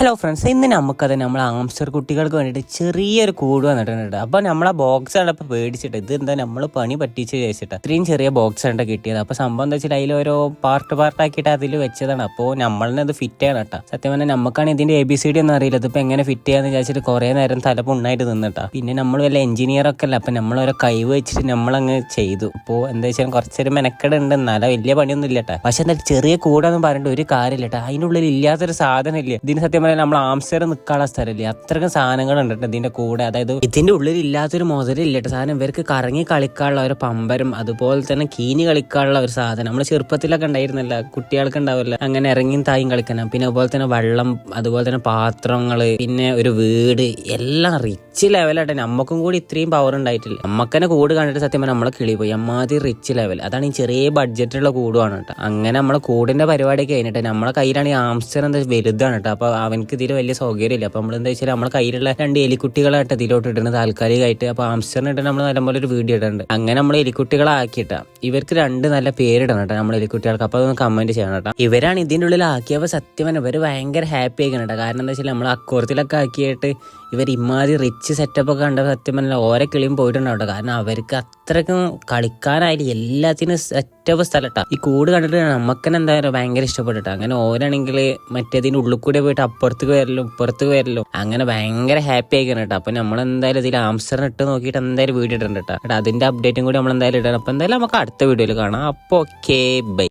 Hello friends ഇന്ന് നമുക്കത് നമ്മൾ ആംസ്റ്റർ കുട്ടികൾക്ക് വേണ്ടിയിട്ട് ചെറിയൊരു കൂട് വന്നിട്ടുണ്ട് അപ്പോൾ നമ്മളെ ബോക്സ് ആണ് ഇപ്പോൾ പേടിച്ചിട്ട് ഇത് എന്താ നമ്മൾ പണി പറ്റിച്ച് കഴിച്ചിട്ട് ഇത്രയും ചെറിയ ബോക്സ് ആണ് കിട്ടിയത്. അപ്പോൾ സംഭവം എന്താ വെച്ചാൽ അതിൽ ഓരോ പാർട്ട് പാർട്ടാക്കിയിട്ട് അതിൽ വെച്ചതാണ്. അപ്പോൾ നമ്മളിനെ അത് ഫിറ്റ് ചെയ്യണം കേട്ടോ. സത്യം പറഞ്ഞാൽ നമുക്കാണ് ഇതിന്റെ എ ബി സി ഡി ഒന്നും അറിയില്ല. ഇതിപ്പോൾ എങ്ങനെ ഫിറ്റ് ചെയ്യാന്ന് വിചാരിച്ചിട്ട് കുറേ നേരം തലപ്പുണ്ണായിട്ട് നിന്നിട്ടാ പിന്നെ നമ്മൾ വല്ല എഞ്ചിനീയർ ഒക്കെ അല്ല? അപ്പം നമ്മൾ ഓരോ കഴിവ് വെച്ചിട്ട് നമ്മളങ്ങ് ചെയ്തു. അപ്പോൾ എന്താ വെച്ചാൽ കുറച്ചൊരു മെനക്കെടുണ്ട് എന്നാലും വലിയ പണിയൊന്നും ഇല്ല കേട്ടോ. പക്ഷെ എന്താ ചെറിയ കൂടാന്ന് പറഞ്ഞിട്ട് ഒരു കാര്യമില്ല കേട്ടോ. അതിനുള്ളിൽ ഇല്ലാത്തൊരു സാധനം ഇല്ല ഇതിന് സത്യം പറഞ്ഞാൽ നമ്മൾ ആംസ്റ്റർ നിൽക്കാനുള്ള സ്ഥലമില്ലേ. അത്രയ്ക്കും സാധനങ്ങൾ ഉണ്ട് കേട്ടോ ഇതിന്റെ കൂടെ. അതായത് ഇതിന്റെ ഉള്ളിൽ ഇല്ലാത്തൊരു മുതലില്ല സാധനം. ഇവർക്ക് കറങ്ങി കളിക്കാനുള്ള ഒരു പമ്പരം അതുപോലെ തന്നെ കീനി കളിക്കാനുള്ള ഒരു സാധനം. നമ്മൾ ചെറുപ്പത്തിലൊക്കെ ഉണ്ടായിരുന്നില്ല കുട്ടികൾക്ക് ഉണ്ടാവില്ല അങ്ങനെ ഇറങ്ങിയും തായും കളിക്കണം. പിന്നെ അതുപോലെ തന്നെ വെള്ളം അതുപോലെ തന്നെ പാത്രങ്ങൾ പിന്നെ ഒരു വീട് എല്ലാം റിച്ച് ലെവലായിട്ട് നമുക്കും കൂടി ഇത്രയും പവർ ഉണ്ടായിട്ടില്ല. നമ്മക്കന്നെ കൂട് കണ്ടിട്ട് സത്യം പറഞ്ഞാൽ നമ്മളെ കിളി പോയി. അമ്മാതി റിച്ച് ലെവൽ അതാണ് ഈ ചെറിയ ബഡ്ജറ്റുള്ള കൂടുമാണ് കേട്ടോ. അങ്ങനെ നമ്മളെ കൂടിന്റെ പരിപാടിയൊക്കെ കഴിഞ്ഞിട്ട് നമ്മളെ കയ്യിലാണ് ഈ ആംസ്റ്റർ എന്താ വലുതാണ് കേട്ടോ. അപ്പൊ അവനക്ക് ഇതിൽ വലിയ സൗകര്യമില്ല. അപ്പൊ നമ്മൾ എന്താ വെച്ചാൽ നമ്മളെ കയ്യിലുള്ള രണ്ട് എലിക്കുട്ടികളായിട്ട് ഇതിലോട്ട് ഇടുന്നത് താൽക്കാലികമായിട്ട് അപ്പോൾ ആംസ്റ്ററിന് ഇട്ട് നമ്മൾ നല്ലപോലെ ഒരു വീഡിയോ ഇടുന്നുണ്ട് അങ്ങനെ നമ്മൾ എലിക്കുട്ടികളാക്കിയിട്ടാ. ഇവർക്ക് രണ്ട് നല്ല പേരിടണം കേട്ടോ നമ്മൾ എലിക്കുട്ടികൾക്ക്. അപ്പോൾ അതൊന്ന് കമന്റ് ചെയ്യണം കേട്ടോ. ഇവരാണ് ഇതിന്റെ ഉള്ളിൽ ആക്കിയപ്പോൾ സത്യം ഇവർ ഭയങ്കര ഹാപ്പി ആയിക്കണം കേട്ടോ. കാരണം എന്താ വെച്ചാൽ നമ്മൾ അക്കോറത്തിലൊക്കെ ആക്കിയിട്ട് ഇവർ ഇമാതിരി റിച്ച് സെറ്റപ്പ് ഒക്കെ കണ്ട സത്യം പറഞ്ഞാൽ ഓരോ കിളിയും പോയിട്ടുണ്ടാവും കാരണം അവർക്ക് അത്രയ്ക്കും കളിക്കാനായിട്ട് എല്ലാത്തിനും സെറ്റപ്പ് സ്ഥലട്ടാ. ഈ കൂട് കണ്ടിട്ട് നമുക്ക് തന്നെ എന്തായാലും ഭയങ്കര ഇഷ്ടപ്പെട്ടിട്ട്. അങ്ങനെ ഓരാണെങ്കിൽ മറ്റേതിന്റെ ഉള്ളിൽ കൂടെ പോയിട്ട് അപ്പുറത്തേക്ക് വരലും ഇപ്പുറത്തേക്ക് വരലും. അങ്ങനെ ഭയങ്കര ഹാപ്പി ആയിക്കണം കേട്ടോ അപ്പൊ നമ്മൾ എന്തായാലും ഇതിൽ ആംസ്റ്റർ ഇട്ട് നോക്കിയിട്ട് എന്തായാലും വീഡിയോ ഇടണ്ട അതിന്റെ അപ്ഡേറ്റും കൂടി നമ്മൾ എന്തായാലും ഇടണം. അപ്പൊ എന്തായാലും നമുക്ക് അടുത്ത വീഡിയോയിൽ കാണാം. അപ്പോൾ ഓക്കെ ബൈ